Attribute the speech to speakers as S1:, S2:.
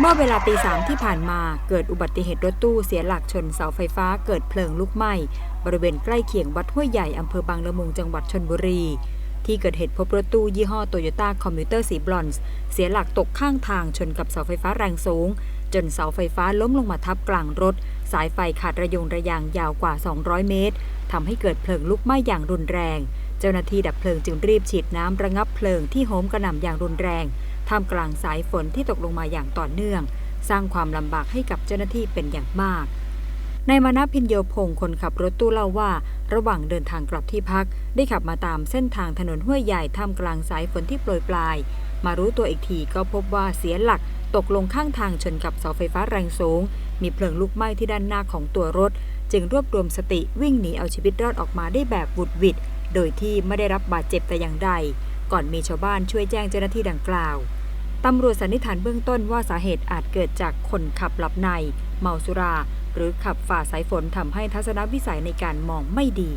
S1: เมื่อเวลาตีสามที่ผ่านมาเกิดอุบัติเหตุรถตู้เสียหลักชนเสาไฟฟ้าเกิดเพลิงลุกไหม้ บริเวณใกล้เคียงวัดห้วยใหญ่อำเภอบางละมุงจังหวัดชนบุรี ที่เกิดเหตุพบรถตู้ยี่ห้อโตโยต้าคอมพิวเตอร์สีบรอนซ์เสียหลักตกข้างทางชนกับเสาไฟฟ้าแรงสูง จนเสาไฟฟ้าล้มลงมาทับกลางรถ สายไฟขาดระยงระยางยาวกว่า 200 เมตรทำให้เกิดเพลิงลุกไหม้อย่างรุนแรง เจ้าหน้าที่ดับเพลิงจึงรีบฉีดน้ำระงับเพลิงที่โหมกระหน่ำอย่างรุนแรง ท่ามกลางสายฝนที่ตกลงมาอย่างต่อเนื่อง สร้างความลำบากให้กับเจ้าหน้าที่เป็นอย่างมากนายมานะพินโยพงศ์คนขับรถตู้เล่าว่า ระหว่างเดินทางกลับที่พัก ได้ขับมาตามเส้นทางถนนห้วยใหญ่ท่ามกลางสายฝนที่โปรยปลาย มารู้ตัวอีกทีก็พบว่าเสียหลักตกลงข้างทางชนกับเสาไฟฟ้าแรงสูง มีเพลิงลุกไหม้ที่ด้านหน้าของตัวรถ จึงรวบรวมสติวิ่งหนีเอาชีวิตรอดออกมาได้แบบบุดวิดโดยที่ไม่ได้รับบาดเจ็บแต่อย่างใด ก่อนมีชาวบ้านช่วยแจ้งเจ้าหน้าที่ดังกล่าวตำรวจสันนิษฐานเบื้องต้นว่าสาเหตุอาจเกิดจากคนขับหลับใน เมาสุรา หรือขับฝ่าสายฝนทำให้ทัศนวิสัยในการมองไม่ดี